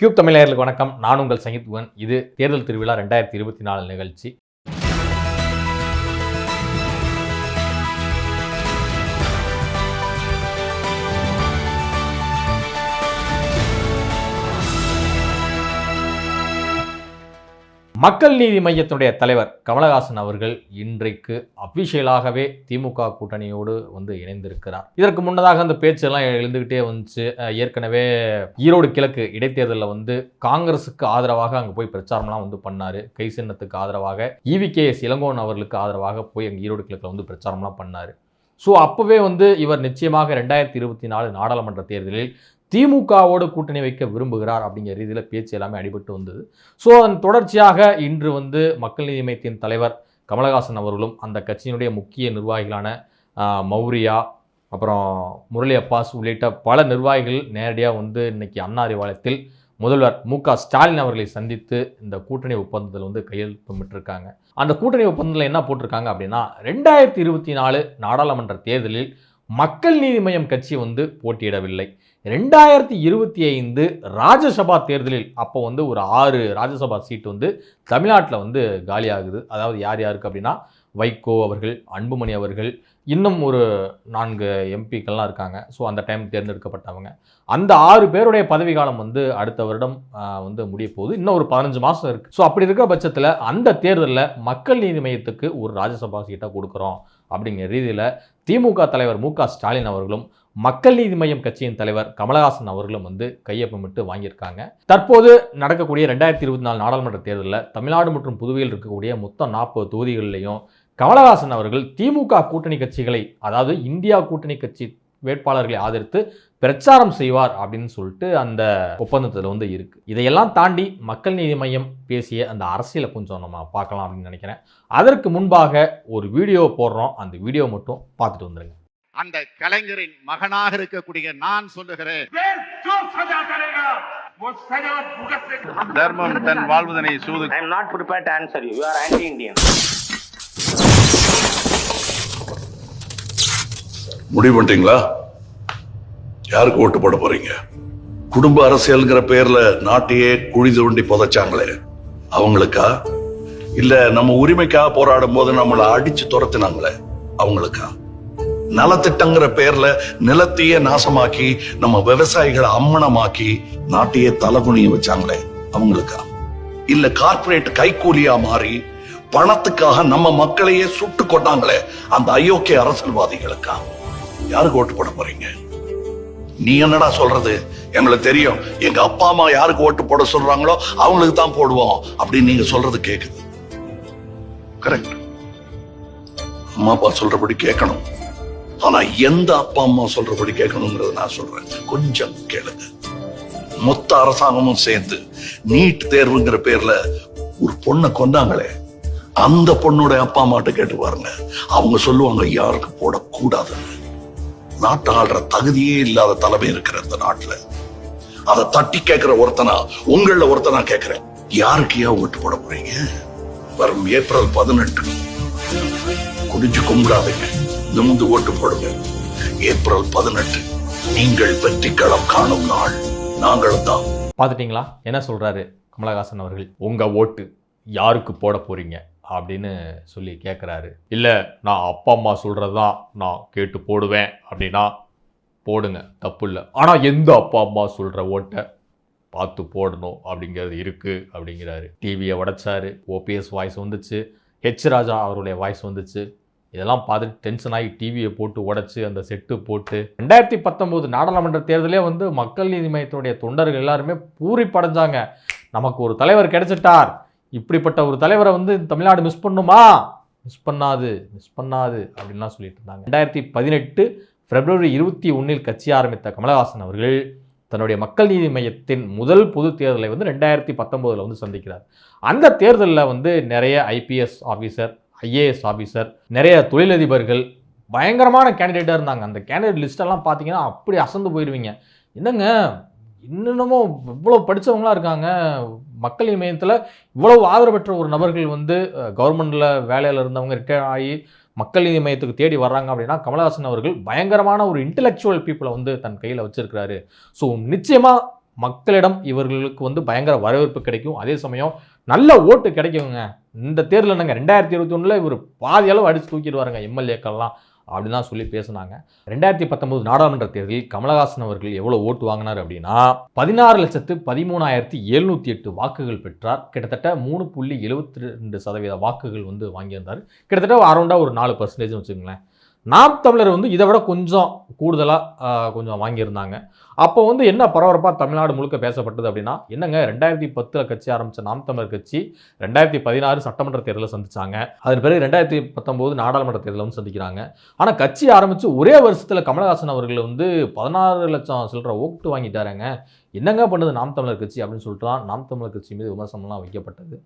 Cube தமிழர்களுக்கு வணக்கம். நான் உங்கள் சங்கீத்வன் இது தேர்தல் திருவிழா ரெண்டாயிரத்தி இருபத்தி நாலு நிகழ்ச்சி. மக்கள் நீதி மையத்தினுடைய தலைவர் கமலஹாசன் அவர்கள் இன்றைக்கு அபிஷியலாகவே திமுக கூட்டணியோடு வந்து இணைந்திருக்கிறார். இதற்கு முன்னதாக அந்த பேச்செல்லாம் எழுந்துக்கிட்டே வந்துச்சு. ஏற்கனவே ஈரோடு கிழக்கு இடைத்தேர்தலில் வந்து காங்கிரஸுக்கு ஆதரவாக அங்கே போய் பிரச்சாரம்லாம் வந்து பண்ணார். கை சின்னத்துக்கு ஆதரவாக இவி கே எஸ் இளங்கோன் அவர்களுக்கு ஆதரவாக போய் அங்கே ஈரோடு கிழக்கில் வந்து பிரச்சாரம்லாம் பண்ணார். ஸோ அப்போவே வந்து இவர் நிச்சயமாக ரெண்டாயிரத்தி இருபத்தி நாலு நாடாளுமன்ற தேர்தலில் திமுகவோடு கூட்டணி வைக்க விரும்புகிறார் அப்படிங்கிற ரீதியில் பேச்சு எல்லாமே அடிபட்டு வந்தது. ஸோ அதன் தொடர்ச்சியாக இன்று வந்து மக்கள் நீதி மையத்தின் தலைவர் கமலஹாசன் அவர்களும் அந்த கட்சியினுடைய முக்கிய நிர்வாகிகளான மௌரியா அப்புறம் முரளி அப்பாஸ் உள்ளிட்ட பல நிர்வாகிகள் நேரடியாக வந்து இன்றைக்கி அண்ணா அறிவாலயத்தில் முதல்வர் மு க ஸ்டாலின் அவர்களை சந்தித்து இந்த கூட்டணி ஒப்பந்தத்தில் வந்து கையெழுத்தமிட்டிருக்காங்க அந்த கூட்டணி ஒப்பந்தத்தில் என்ன போட்டிருக்காங்க அப்படின்னா ரெண்டாயிரத்தி இருபத்தி நாலு நாடாளுமன்ற தேர்தலில் மக்கள் நீதி மையம் கட்சி வந்து போட்டியிடவில்லை. ரெண்டாயிரத்தி இருபத்தி ஐந்து ராஜ்யசபா தேர்தலில் அப்போ வந்து ஒரு ஆறு ராஜ்யசபா சீட் வந்து தமிழ்நாட்டில் வந்து காலியாகுது. அதாவது யார் யாருக்கு அப்படின்னா வைகோ அவர்கள் அன்புமணி அவர்கள் இன்னும் ஒரு நான்கு எம்பிக்கள்லாம் இருக்காங்க. ஸோ அந்த டைம் தேர்ந்தெடுக்கப்பட்டவங்க. அந்த ஆறு பேருடைய பதவி காலம் வந்து அடுத்த வருடம் வந்து முடிய போகுது. இன்னும் ஒரு பதினஞ்சு மாதம் இருக்குது ஸோ அப்படி இருக்கிற பட்சத்தில் அந்த தேர்தலில் மக்கள் நீதி மையத்துக்கு ஒரு ராஜ்யசபா சீட்டை கொடுக்குறோம். அப்படிங்கிற ரீதியில் திமுக தலைவர் மு க ஸ்டாலின் அவர்களும் மக்கள் நீதி மையம் கட்சியின் தலைவர் கமலஹாசன் அவர்களும் வந்து கையொப்பமிட்டு வாங்கியிருக்காங்க. தற்போது நடக்கக்கூடிய ரெண்டாயிரத்தி இருபத்தி நாலு நாடாளுமன்ற தேர்தலில் தமிழ்நாடு மற்றும் புதுவையில் இருக்கக்கூடிய மொத்தம் நாற்பது தொகுதிகளிலையும் கமலஹாசன் அவர்கள் திமுக கூட்டணி கட்சிகளை அதாவது இந்தியா கூட்டணி கட்சி வேட்பாளர்களை ஆதரித்து பிரச்சாரம் செய்வார் அப்படின்னு சொல்லிட்டு அந்த ஒப்பந்தத்தில் வந்து இருக்குது இதையெல்லாம் தாண்டி மக்கள் நீதி மையம் பேசிய அந்த அரசியலை கொஞ்சம் நம்ம பார்க்கலாம் அப்படின்னு நினைக்கிறேன். அதற்கு முன்பாக ஒரு வீடியோ போடுறோம். அந்த வீடியோ மட்டும் பார்த்துட்டு வந்துடுங்க அந்த கலைஞரின் மகனாக இருக்கக்கூடிய நான் சொல்லுகிறேன். தர்மம் தன் வாழ்வதனை சூது I not prepare to answer you you are anti Indian முடிவு பண்ணிட்டீங்களா? யாருக்கு ஓட்டு போட போறீங்க? குடும்ப அரசியல்ங்கிற பேர்ல நாட்டையே குழி தோண்டி புதைச்சாங்களே. அவங்களுக்கா? இல்ல நம்ம உரிமைக்காக போராடும் போது நம்மளை அடிச்சு துரத்தினாங்களே அவங்களுக்கா? நலத்திட்டங்கிற பேர்ல நிலத்தையே நாசமாக்கி நம்ம விவசாயிகளை அம்மனமாக்கி நாட்டையே தலகுனிய வச்சாங்களே அவங்களுக்கா. இல்ல கார்பரேட் கைக்கூலியா மாறி பணத்துக்காக நம்ம மக்களையே சுட்டு கொண்டாங்களே அந்த அயோக்கிய அரசியல்வாதிகளுக்கா? யாருக்கு ஓட்டு போட போறீங்க? நீ என்னடா சொல்றது? எங்களுக்கு தெரியும். எங்க அப்பா அம்மா யாருக்கு ஓட்டு போட சொல்றாங்களோ அவங்களுக்கு தான் போடுவோம் அப்படின்னு நீங்க சொல்றது கேக்குது. கரெக்ட் அம்மா அப்பா சொல்றபடி கேட்கணும். ஆனா எந்த அப்பா அம்மா சொல்றபடி கேட்கணுங்கிறத நான் சொல்றேன். கொஞ்சம் கேளுங்க. மொத்த அரசாங்கமும் சேர்ந்து நீட் தேர்வுங்கிற பேர்ல ஒரு பொண்ணை கொண்டாங்களே அந்த பொண்ணோட அப்பா அம்மாட்ட கேட்டு பாருங்க. அவங்க சொல்லுவாங்க யாருக்கு போடக்கூடாதுன்னு. நாட்டை ஆள்ற தகுதியே இல்லாத தலைமை இருக்கிற இந்த நாட்டுல. அதை தட்டி கேட்கிற ஒருத்தனா உங்கள ஒருத்தனா கேட்கிறேன். யாருக்கு ஏன் ஓட்டு போட போறீங்க? வரும் ஏப்ரல் பதினெட்டு. குடிஞ்சு கும்பிடாதீங்க. நிமிந்து ஓட்டு போடுங்க. ஏப்ரல் பதினெட்டு. நீங்கள் வெற்றி களம் காணும் நாள். நாங்களும் தான். பார்த்துட்டிங்களா? என்ன சொல்கிறாரு கமலஹாசன் அவர்கள்? உங்கள் ஓட்டு யாருக்கு போட போகிறீங்க அப்படின்னு சொல்லி கேட்குறாரு இல்லை நான் அப்பா அம்மா சொல்கிறது தான் நான் கேட்டு போடுவேன் அப்படின்னா போடுங்க. தப்பு இல்லை. ஆனால் எந்த அப்பா அம்மா சொல்கிற ஓட்டை பார்த்து போடணும் அப்படிங்கிறது இருக்குது அப்படிங்கிறாரு. டிவியை உடைச்சாரு. ஓபிஎஸ் வாய்ஸ் வந்துச்சு. ஹெச் ராஜா அவருடைய வாய்ஸ் வந்துச்சு. இதெல்லாம் பார்த்துட்டு டென்ஷன் ஆகி டிவியை போட்டு உடச்சி அந்த செட்டு போட்டு. ரெண்டாயிரத்தி பத்தொம்போது நாடாளுமன்ற தேர்தலே வந்து மக்கள் நீதி மையத்தினுடைய தொண்டர்கள் எல்லாருமே பூரி படைஞ்சாங்க நமக்கு ஒரு தலைவர் கிடைச்சிட்டார். இப்படிப்பட்ட ஒரு தலைவரை வந்து தமிழ்நாடு மிஸ் பண்ணுமா? மிஸ் பண்ணாது மிஸ் பண்ணாது அப்படின்லாம் சொல்லிட்டு இருந்தாங்க. ரெண்டாயிரத்தி பதினெட்டு பிப்ரவரி இருபத்தி ஒன்றில் கட்சி ஆரம்பித்த கமலஹாசன் அவர்கள் தன்னுடைய மக்கள் நீதி மையத்தின் முதல் பொது தேர்தலை வந்து ரெண்டாயிரத்தி பத்தொம்போதில் வந்து சந்திக்கிறார். அந்த தேர்தலில் வந்து நிறைய ஐபிஎஸ் ஆஃபீஸர் ஐஏஎஸ் ஆஃபீஸர் நிறைய தொழிலதிபர்கள் பயங்கரமான கேண்டிடேட்டாக இருந்தாங்க. அந்த கேண்டிடேட் லிஸ்ட்டெல்லாம் பார்த்தீங்கன்னா அப்படி அசந்து போயிடுவீங்க என்னங்க? இன்னமும் இவ்வளோ படித்தவங்களாம் இருக்காங்க. மக்கள் இமயத்தில் இவ்வளோ ஆதரவு பெற்ற ஒரு நபர்கள் வந்து கவர்மெண்ட்டில் வேலையில் இருந்தவங்க ரிட்டையர் ஆகி மக்கள் நீதி மையத்துக்கு தேடி வர்றாங்க அப்படின்னா கமலஹாசன் அவர்கள் பயங்கரமான ஒரு இன்டலெக்சுவல் பீப்புளை வந்து தன் கையில் வச்சுருக்கிறாரு. ஸோ நிச்சயமாக மக்களிடம் இவர்களுக்கு வந்து பயங்கர வரவேற்பு கிடைக்கும். அதே சமயம் நல்ல ஓட்டு கிடைக்குங்க. இந்த தேர்தலில் நாங்கள் ரெண்டாயிரத்தி இருபத்தி ஒன்றில் இவர் பாதி அளவு அடித்து தூக்கிடுவாருங்க எம்எல்ஏக்கள்லாம் அப்படின்னு தான் சொல்லி பேசுனாங்க. ரெண்டாயிரத்தி பத்தொன்பது நாடாளுமன்ற தேர்தலில் கமலஹாசன் அவர்கள் எவ்வளோ ஓட்டு வாங்கினார் அப்படின்னா பதினாறு லட்சத்து பதிமூணாயிரத்தி எழுநூற்றி எட்டு வாக்குகள் பெற்றார். கிட்டத்தட்ட மூணு புள்ளி எழுபத்தி ரெண்டு சதவீத வாக்குகள் வந்து வாங்கியிருந்தார். கிட்டத்தட்ட அரௌண்டாக ஒரு நாலு பர்சன்டேஜ் வச்சுக்கோங்களேன். நாம் தமிழர் வந்து இதை விட கொஞ்சம் கூடுதலாக கொஞ்சம் வாங்கியிருந்தாங்க. அப்போ வந்து என்ன பரபரப்பாக தமிழ்நாடு முழுக்க பேசப்பட்டது அப்படின்னா என்னங்க ரெண்டாயிரத்தி பத்தில் கட்சி ஆரம்பித்த நாம் தமிழர் கட்சி ரெண்டாயிரத்தி பதினாறு சட்டமன்ற தேர்தலை சந்திச்சாங்க. அதன் பிறகு ரெண்டாயிரத்தி பத்தொம்போது நாடாளுமன்ற தேர்தலும் சந்திக்கிறாங்க. ஆனால் கட்சி ஆரம்பித்து ஒரே வருஷத்தில் கமலஹாசன் அவர்கள் வந்து பதினாறு லட்சம் சில்லற ஓட்டு வாங்கிட்டாருங்க. என்னங்க பண்ணுது நாம் தமிழர் கட்சி அப்படின்னு சொல்லிட்டு தான் நாம் தமிழர் கட்சி மீது விமர்சனம்லாம் வைக்கப்பட்டது.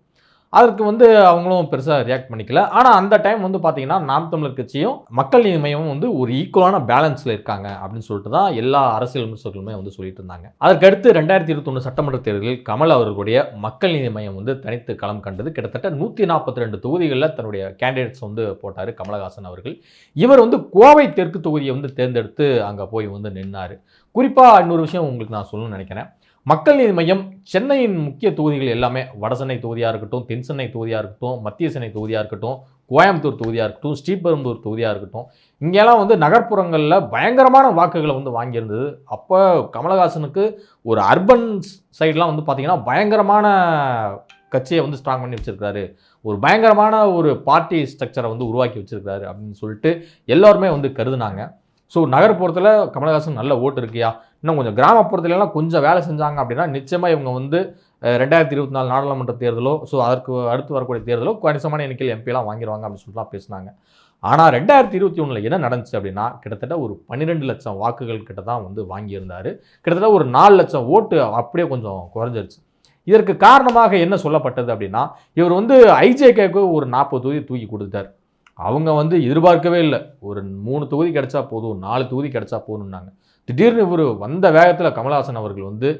அதற்கு வந்து அவங்களும் பெருசாக ரியாக்ட் பண்ணிக்கல. ஆனால் அந்த டைம் வந்து பார்த்தீங்கன்னா நாம் தமிழர் கட்சியும் மக்கள் நீதி மையமும் வந்து ஒரு ஈக்குவலான பேலன்ஸில் இருக்காங்க அப்படின்னு சொல்லிட்டு தான் எல்லா அரசியல் விமர்சகர்களுமே வந்து சொல்லிட்டு இருந்தாங்க. அதற்கடுத்து ரெண்டாயிரத்தி இருபத்தொன்று சட்டமன்ற தேர்தலில் கமல் அவர்களுடைய மக்கள் நீதி மையம் வந்து தனித்து களம் கண்டது. கிட்டத்தட்ட நூற்றி நாற்பத்தி ரெண்டு தொகுதிகளில் தன்னுடைய கேண்டிடேட்ஸ் வந்து போட்டார் கமலஹாசன் அவர்கள். இவர் வந்து கோவை தெற்கு தொகுதியை வந்து தேர்ந்தெடுத்து அங்கே போய் வந்து நின்னார். குறிப்பாக இன்னொரு விஷயம் உங்களுக்கு நான் சொல்லணும்னு நினைக்கிறேன். மக்கள் நீதி மையம் சென்னையின் முக்கிய தொகுதிகள் எல்லாமே வடசென்னை தொகுதியாக இருக்கட்டும் தென் சென்னை தொகுதியாக இருக்கட்டும் மத்திய சென்னை தொகுதியாக இருக்கட்டும் கோயம்புத்தூர் தொகுதியாக இருக்கட்டும் ஸ்ரீபெரும்புதூர் தொகுதியாக இருக்கட்டும். இங்கெல்லாம் வந்து நகர்ப்புறங்களில் பயங்கரமான வாக்குகளை வந்து வாங்கியிருந்தது. அப்போ கமலஹாசனுக்கு ஒரு அர்பன் சைட்லாம் வந்து பார்த்திங்கன்னா பயங்கரமான கட்சியை வந்து ஸ்ட்ராங் பண்ணி வச்சுருக்காரு ஒரு பயங்கரமான ஒரு பார்ட்டி ஸ்ட்ரக்சரை வந்து உருவாக்கி வச்சுருக்காரு அப்படின்னு சொல்லிட்டு எல்லோருமே வந்து கருதுனாங்க. ஸோ நகர்ப்புறத்தில் கமலஹாசன் நல்ல ஓட்டு இருக்கியா? இன்னும் கொஞ்சம் கிராமப்புறத்துலலாம் கொஞ்சம் வேலை செஞ்சாங்க அப்படின்னா நிச்சயமாக இவங்க வந்து ரெண்டாயிரத்தி இருபத்தி நாலு நாடாளுமன்ற தேர்தலோ ஸோ அதற்கு அடுத்து வரக்கூடிய தேர்தலோ கணிசமான எண்ணிக்கையில் எம்பிலாம் வாங்கிடுவாங்க அப்படின்னு சொல்லிட்டுலாம் பேசினாங்க. ஆனால் ரெண்டாயிரத்தி இருபத்தி ஒன்றில் என்ன நடந்துச்சு அப்படின்னா கிட்டத்தட்ட ஒரு பன்னிரெண்டு லட்சம் வாக்குகள் கிட்ட தான் வந்து வாங்கியிருந்தார். கிட்டத்தட்ட ஒரு நாலு லட்சம் ஓட்டு அப்படியே கொஞ்சம் குறைஞ்சிருச்சு. இதற்கு காரணமாக என்ன சொல்லப்பட்டது அப்படின்னா இவர் வந்து ஐஜேகேக்கு ஒரு நாற்பது தொகுதி தூக்கி கொடுத்தார் அவங்க வந்து எதிர்பார்க்கவே இல்லை. ஒரு மூணு தொகுதி கிடைச்சா போதும் நாலு தொகுதி கிடைச்சா போதும்னாங்க. திடீர்னு இவர் வந்த வேகத்தில் கமல்ஹாசன் அவர்கள் வந்து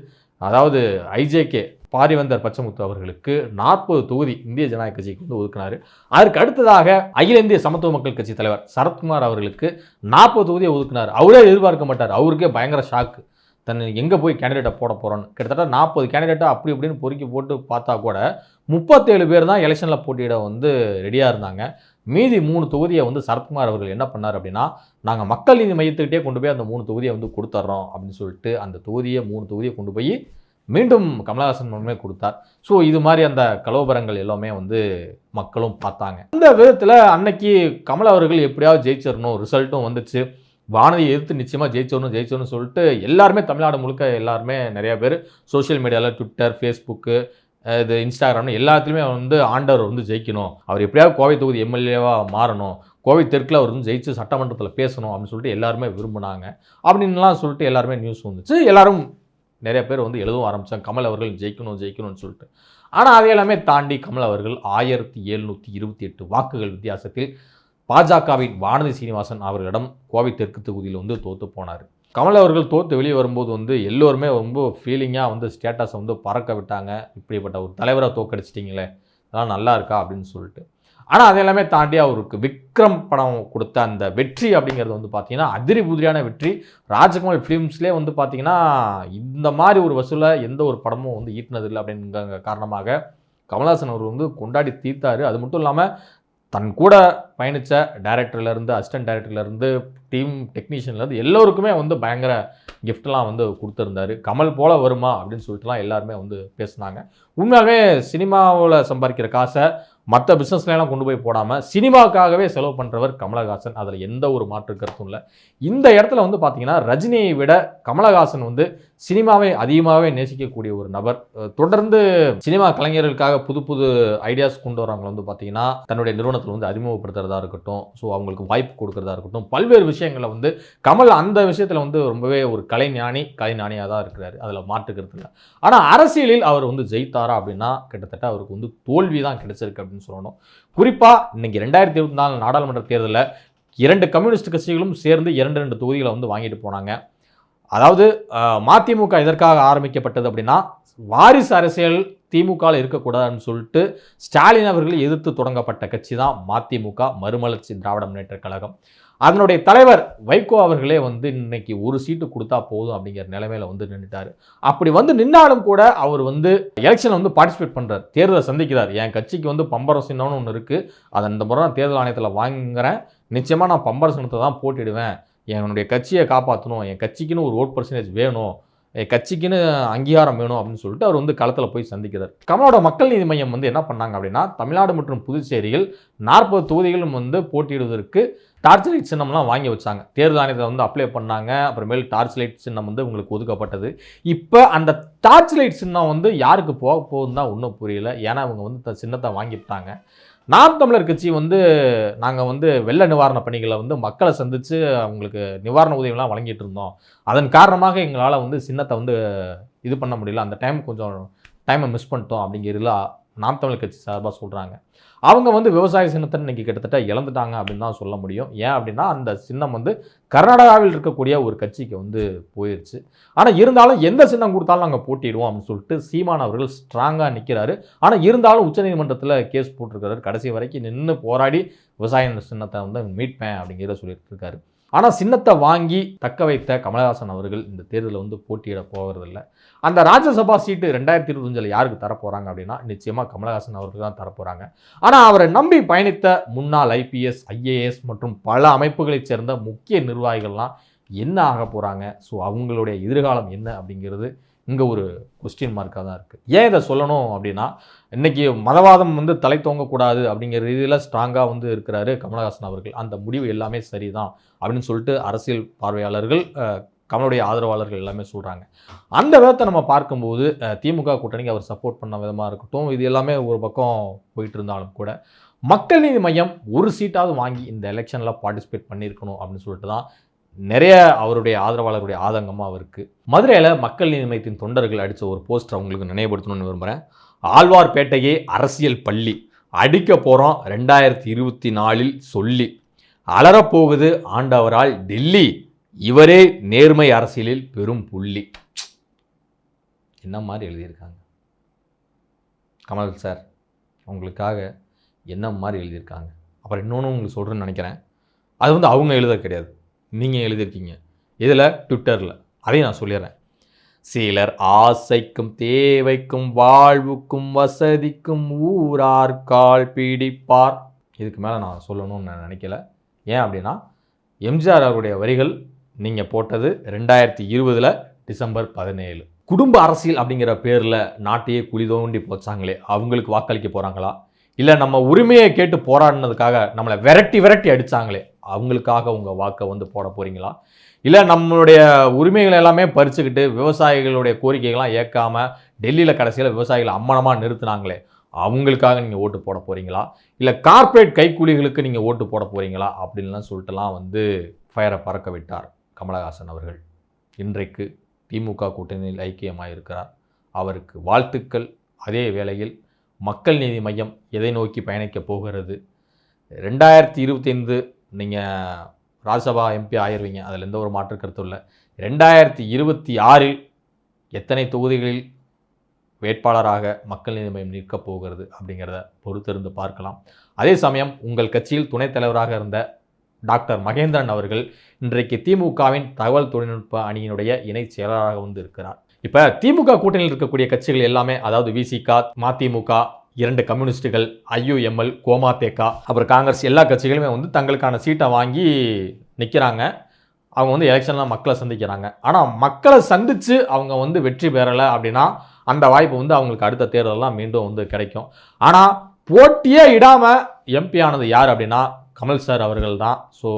அதாவது ஐஜேகே பாரிவந்தர் பச்சமுத்து அவர்களுக்கு நாற்பது தொகுதி இந்திய ஜனநாயக கட்சிக்கு வந்து ஒதுக்கினார். அதற்கு அடுத்ததாக அகில இந்திய சமத்துவ மக்கள் கட்சி தலைவர் சரத்குமார் அவர்களுக்கு நாற்பது தொகுதியை ஒதுக்கினார். அவரே எதிர்பார்க்க மாட்டார். அவருக்கே பயங்கர ஷாக்கு தன் எங்கே போய் கேண்டிடேட்டை போட போகிறோன்னு கிட்டத்தட்ட நாற்பது கேண்டிடேட்டை அப்படி இப்படின்னு பொறுக்கி போட்டு பார்த்தா கூட முப்பத்தேழு பேர் தான் எலெக்ஷனில் போட்டியிட வந்து ரெடியாக இருந்தாங்க. மீதி மூணு தொகுதியை வந்து சரத்குமார் அவர்கள் என்ன பண்ணார் அப்படின்னா நாங்கள் மக்கள் நீதி மையத்துக்கிட்டே கொண்டு போய் அந்த மூணு தொகுதியை வந்து கொடுத்துட்றோம் அப்படின்னு சொல்லிட்டு அந்த தொகுதியை மூணு தொகுதியை கொண்டு போய் மீண்டும் கமலஹாசன் மூலமே கொடுத்தார். ஸோ இது மாதிரி அந்த கலோபரங்கள் எல்லாமே வந்து மக்களும் பார்த்தாங்க. அந்த விதத்தில் அன்னைக்கு கமல் அவர்கள் எப்படியாவது ஜெயிச்சிடணும் ரிசல்ட்டும் வந்துச்சு. வானதியை எதிர்த்து நிச்சயமாக ஜெயிச்சிடணும் ஜெயிச்சிடணும்னு சொல்லிட்டு எல்லாருமே தமிழ்நாடு முழுக்க எல்லாருமே நிறையா பேர் சோஷியல் மீடியாவில் ட்விட்டர் ஃபேஸ்புக்கு இது இன்ஸ்டாகிராம்னு எல்லாத்துலேயுமே வந்து ஆண்டவர் வந்து ஜெயிக்கணும். அவர் எப்படியாவது கோவை தொகுதி எம்எல்ஏவாக மாறணும். கோவை தெற்கில் அவர் வந்து ஜெயிச்சு சட்டமன்றத்தில் பேசணும் அப்படின்னு சொல்லிட்டு எல்லாருமே விரும்பினாங்க. அப்படின்லாம் சொல்லிட்டு எல்லாருமே நியூஸ் வந்துச்சு. எல்லாரும் நிறைய பேர் வந்து எழுதவும் ஆரம்பித்தாங்க கமல் அவர்கள் ஜெயிக்கணும் ஜெயிக்கணும்னு சொல்லிட்டு. ஆனால் அதை எல்லாமே தாண்டி கமல் அவர்கள் ஆயிரத்தி எழுநூற்றி இருபத்தி எட்டு வாக்குகள் வித்தியாசத்தில் பாஜகவின் வானதி சீனிவாசன் அவர்களிடம் கோவை தெற்கு தொகுதியில் வந்து தோற்று போனார். கமல் அவர்கள் தோற்று வெளியே வரும்போது வந்து எல்லோருமே ரொம்ப ஃபீலிங்காக வந்து ஸ்டேட்டஸை வந்து பறக்க விட்டாங்க. இப்படிப்பட்ட ஒரு தலைவரை தோக்கடிச்சிட்டிங்களே அதெல்லாம் நல்லா இருக்கா அப்படின்னு சொல்லிட்டு. ஆனால் அதையெல்லாமே தாண்டி அவருக்கு விக்ரம் படம் கொடுத்த அந்த வெற்றி அப்படிங்கிறது வந்து பார்த்தீங்கன்னா அதிரி புதிரியான வெற்றி. ராஜகுமார் ஃபிலிம்ஸ்லேயே வந்து பார்த்தீங்கன்னா இந்த மாதிரி ஒரு வசூலை எந்த ஒரு படமும் வந்து ஈட்டினதில்லை அப்படிங்கிற காரணமாக கமல்ஹாசன் அவர் வந்து கொண்டாடி தீர்த்தாரு. அது மட்டும் இல்லாமல் தன் கூட பயணித்த டேரக்டர்லேருந்து அசிஸ்டன்ட் டேரக்டர்லேருந்து டீம் டெக்னீஷியன்லேருந்து எல்லோருக்குமே வந்து பயங்கர கிஃப்ட்லாம் வந்து கொடுத்துருந்தாரு. கமல் போல் வருமா அப்படின்னு சொல்லிட்டுலாம் எல்லாருமே வந்து பேசுனாங்க. உண்மையாலுமே சினிமாவில் சம்பாதிக்கிற காசை மற்ற பிஸ்னஸ்லாம் கொண்டு போய் போடாமல் சினிமாக்காகவே செலவு பண்ணுறவர் கமலஹாசன். அதில் எந்த ஒரு மாற்று கருத்தும் இல்லை. இந்த இடத்துல வந்து பார்த்தீங்கன்னா ரஜினியை விட கமலஹாசன் வந்து சினிமாவை அதிகமாகவே நேசிக்கக்கூடிய ஒரு நபர். தொடர்ந்து சினிமா கலைஞர்களுக்காக புது புது ஐடியாஸ் கொண்டு வரவங்களை வந்து பார்த்தீங்கன்னா தன்னுடைய நிறுவனத்தில் வந்து அறிமுகப்படுத்துறதா இருக்கட்டும் ஸோ அவங்களுக்கு வாய்ப்பு கொடுக்குறதா இருக்கட்டும் பல்வேறு விஷயங்களை வந்து கமல் அந்த விஷயத்தில் வந்து ரொம்பவே ஒரு கலைஞானி கலைஞானியாக தான் இருக்கிறார். அதில் மாற்றுக்கிறது இல்லை. ஆனால் அரசியலில் அவர் வந்து ஜெயித்தாரா அப்படின்னா கிட்டத்தட்ட அவருக்கு வந்து தோல்வி தான் கிடைச்சிருக்கு அப்படின்னு சொல்லணும். குறிப்பாக இன்னைக்கு ரெண்டாயிரத்தி இருபத்தி நாலு நாடாளுமன்ற தேர்தலில் இரண்டு கம்யூனிஸ்ட் கட்சிகளும் சேர்ந்து இரண்டு ரெண்டு தொகுதிகளை வந்து வாங்கிட்டு போனாங்க. அதாவது மதிமுக எதற்காக ஆரம்பிக்கப்பட்டது அப்படின்னா வாரிசு அரசியல் திமுகவில் இருக்கக்கூடாதுன்னு சொல்லிட்டு ஸ்டாலின் அவர்கள் எதிர்த்து தொடங்கப்பட்ட கட்சி தான் மதிமுக மறுமலர்ச்சி திராவிட முன்னேற்ற கழகம். அதனுடைய தலைவர் வைகோ அவர்களே வந்து இன்னைக்கு ஒரு சீட்டு கொடுத்தா போதும் அப்படிங்கிற நிலைமையில வந்து நின்றுட்டாரு அப்படி வந்து நின்னாலும் கூட அவர் வந்து எலெக்ஷனில் வந்து பார்ட்டிசிபேட் பண்ணுறார் தேர்தலை சந்திக்கிறார். என் கட்சிக்கு வந்து பம்பர சின்னம்னு ஒன்று இருக்குது அதை இந்த முறை நான் தேர்தல் ஆணையத்தில் வாங்குறேன் நிச்சயமாக நான் பம்பர சின்னத்தை தான் போட்டிடுவேன். என்னுடைய கட்சியை காப்பாற்றணும் என் கட்சிக்குன்னு ஒரு ஓட் பர்சன்டேஜ் வேணும். என் கட்சிக்குன்னு அங்கீகாரம் வேணும் அப்படின்னு சொல்லிட்டு அவர் வந்து களத்தில் போய் சந்திக்கிறார். கமலோட மக்கள் நீதி மையம் வந்து என்ன பண்ணாங்க அப்படின்னா தமிழ்நாடு மற்றும் புதுச்சேரியில் நாற்பது தொகுதிகளும் வந்து போட்டியிடுவதற்கு டார்ச் லைட் சின்னம்லாம் வாங்கி வச்சாங்க. தேர்தல் ஆணையத்தை வந்து அப்ளை பண்ணாங்க. அப்புறமேல் டார்ச் லைட் சின்னம் வந்து உங்களுக்கு ஒதுக்கப்பட்டது. இப்போ அந்த டார்ச் லைட் சின்னம் வந்து யாருக்கு போக போகுதுன்னு தான் ஒன்றும் புரியல. ஏன்னா அவங்க வந்து த- சின்னத்தை வாங்கிட்டாங்க. நாம் தமிழர் கட்சி வந்து நாங்கள் வந்து வெள்ள நிவாரண பணிகளை வந்து மக்களை சந்தித்து அவங்களுக்கு நிவாரண உதவிலாம் வழங்கிட்டு இருந்தோம். அதன் காரணமாக எங்களால் வந்து சின்னத்தை வந்து இது பண்ண முடியல. அந்த டைம் கொஞ்சம் டைமை மிஸ் பண்ணிட்டோம் அப்படிங்கிறதுல நாம் தமிழ் கட்சி சார்பாக சொல்கிறாங்க அவங்க வந்து விவசாய சின்னத்தை இன்றைக்கி கிட்டத்தட்ட இழந்துட்டாங்க அப்படின்னு தான் சொல்ல முடியும். ஏன் அப்படின்னா அந்த சின்னம் வந்து கர்நாடகாவில் இருக்கக்கூடிய ஒரு கட்சிக்கு வந்து போயிடுச்சு ஆனால் இருந்தாலும் எந்த சின்னம் கொடுத்தாலும் நாங்கள் போட்டிடுவோம் அப்படின்னு சொல்லிட்டு சீமான் அவர்கள் ஸ்ட்ராங்காக நிற்கிறாரு ஆனால் இருந்தாலும் உச்சநீதிமன்றத்தில் கேஸ் போட்டிருக்கிறாரு. கடைசி வரைக்கும் நின்று போராடி விவசாய சின்னத்தை வந்து மீட்பேன் அப்படிங்கிறத சொல்லிட்டு இருக்காரு. ஆனால் சின்னத்தை வாங்கி தக்க வைத்த கமலஹாசன் அவர்கள் இந்த தேர்தலில் வந்து போட்டியிட போகிறதில்ல அந்த ராஜ்யசபா சீட்டு ரெண்டாயிரத்தி இருபத்தஞ்சில் யாருக்கு தரப்போகிறாங்க அப்படின்னா நிச்சயமாக கமலஹாசன் அவருக்கு தான் தரப்போகிறாங்க ஆனால் அவரை நம்பி பயணித்த முன்னாள் ஐபிஎஸ் ஐஏஎஸ் மற்றும் பல அமைப்புகளைச் சேர்ந்த முக்கிய நிர்வாகிகள்லாம் என்ன ஆக போகிறாங்க ஸோ அவங்களுடைய எதிர்காலம் என்ன அப்படிங்கிறது இங்கே ஒரு கொஸ்டின் மார்க்காக தான் இருக்குது ஏன் இதை சொல்லணும் அப்படின்னா இன்றைக்கி மதவாதம் வந்து தலை தோங்கக்கூடாது அப்படிங்கிற ரீதியில் ஸ்ட்ராங்காக வந்து இருக்கிறாரு கமலஹாசன் அவர்கள். அந்த முடிவு எல்லாமே சரிதான் அப்படின்னு சொல்லிட்டு அரசியல் பார்வையாளர்கள் கமலுடைய ஆதரவாளர்கள் எல்லாமே சொல்கிறாங்க அந்த விதத்தை நம்ம பார்க்கும்போது திமுக கூட்டணிக்கு அவர் சப்போர்ட் பண்ண விதமாக இருக்கட்டும் இது எல்லாமே ஒரு பக்கம் போயிட்டு இருந்தாலும் கூட மக்கள் நீதி மையம் ஒரு சீட்டாவது வாங்கி இந்த எலெக்ஷனில் பார்ட்டிசிபேட் பண்ணியிருக்கணும் அப்படின்னு சொல்லிட்டு தான் நிறைய அவருடைய ஆதரவாளருடைய ஆதங்கமாக அவருக்கு. மதுரையில் மக்கள் நீதி மையத்தின் தொண்டர்கள் அடித்த ஒரு போஸ்டர் அவங்களுக்கு நினைவுபடுத்தணும்னு விரும்புகிறேன் ஆழ்வார்பேட்டையே அரசியல் பள்ளி. அடிக்க போகிறோம் ரெண்டாயிரத்தி இருபத்தி நாலில் சொல்லி. அலறப்போகுது ஆண்டவரால் டெல்லி. இவரே நேர்மை அரசியலில் பெரும் புள்ளி. என்ன மாதிரி எழுதியிருக்காங்க? கமல் சார் உங்களுக்காக என்ன மாதிரி எழுதியிருக்காங்க? அப்புறம் இன்னொன்று உங்களுக்கு சொல்கிறேன்னு நினைக்கிறேன். அது வந்து அவங்க எழுத கிடையாது. நீங்கள் எழுதியிருக்கீங்க. இதில் ட்விட்டரில் அதையும் நான் சொல்லிடுறேன். சிலர் ஆசைக்கும் தேவைக்கும் வாழ்வுக்கும் வசதிக்கும் ஊரார் கால் பிடிப்பார். இதுக்கு மேலே நான் சொல்லணும்னு நான் நினைக்கல. ஏன் அப்படின்னா எம்ஜிஆர் அவருடைய வரிகள் நீங்கள் போட்டது ரெண்டாயிரத்தி இருபதில் டிசம்பர் பதினேழு. குடும்ப அரசியல் அப்படிங்கிற பேரில் நாட்டையே குழி தோண்டி போச்சாங்களே அவங்களுக்கு வாக்களிக்க போகிறாங்களா இல்லை நம்ம உரிமையை கேட்டு போராடினதுக்காக நம்மளை விரட்டி விரட்டி அடித்தாங்களே அவங்களுக்காக உங்கள் வாக்கை வந்து போட போகிறீங்களா இல்லை நம்மளுடைய உரிமைகள் எல்லாமே பறிச்சுக்கிட்டு விவசாயிகளுடைய கோரிக்கைகள்லாம் ஏற்காமல் டெல்லியில் கடைசியில் விவசாயிகளை அம்மனமாக நிறுத்தினாங்களே அவங்களுக்காக நீங்கள் ஓட்டு போட போகிறீங்களா இல்லை கார்ப்பரேட் கைக்கூலிகளுக்கு நீங்கள் ஓட்டு போட போகிறீங்களா அப்படின்லாம் சொல்லிட்டுலாம் வந்து ஃபயரை பறக்க விட்டார் கமலஹாசன் அவர்கள். இன்றைக்கு திமுக கூட்டணியில் ஐக்கியமாக இருக்கிறார் அவருக்கு வாழ்த்துக்கள். அதே வேளையில் மக்கள் நீதி மையம் எதை நோக்கி பயணிக்கப் போகிறது? ரெண்டாயிரத்தி இருபத்தைந்து நீங்கள் ராஜ்யசபா எம்பி ஆயிருவீங்க. அதில் எந்த ஒரு மாற்று கருத்தும் இல்லை. ரெண்டாயிரத்தி இருபத்தி ஆறில் எத்தனை தொகுதிகளில் வேட்பாளராக மக்கள் நீதி மையம் நிற்கப் போகிறது அப்படிங்கிறத பொறுத்திருந்து பார்க்கலாம். அதே சமயம் உங்கள் கட்சியில் துணைத் தலைவராக இருந்த டாக்டர் மகேந்திரன் அவர்கள் இன்றைக்கு திமுகவின் தகவல் தொழில்நுட்ப அணியினுடைய இணைச் செயலராக வந்து இருக்கிறார். இப்போ திமுக கூட்டணியில் இருக்கக்கூடிய கட்சிகள் எல்லாமே அதாவது விசிக மதிமுக இரண்டு கம்யூனிஸ்டுகள் ஐயுஎம்எல் கோமாதேகா அப்புறம் காங்கிரஸ் எல்லா கட்சிகளுமே வந்து தங்களுக்கான சீட்டை வாங்கி நிற்கிறாங்க அவங்க வந்து எலெக்ஷன்லாம் மக்களை சந்திக்கிறாங்க. ஆனால் மக்களை சந்தித்து அவங்க வந்து வெற்றி பெறலை அப்படின்னா அந்த வாய்ப்பு வந்து அவங்களுக்கு அடுத்த தேர்தலெல்லாம் மீண்டும் வந்து கிடைக்கும். ஆனால் போட்டியே இடாமல் எம்பி ஆனது யார் அப்படின்னா கமல் சார் அவர்கள் தான். ஸோ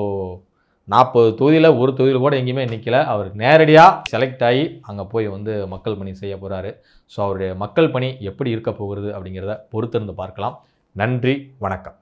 நாற்பது தொகுதியில் ஒரு தொகுதியில் கூட எங்கேயுமே நிற்கலை அவர் நேரடியாக செலக்ட் ஆகி அங்கே போய் வந்து மக்கள் பணி செய்ய போகிறாரு ஸோ அவருடைய மக்கள் பணி எப்படி இருக்க போகிறது அப்படிங்கிறத பொறுத்திருந்து பார்க்கலாம். நன்றி வணக்கம்.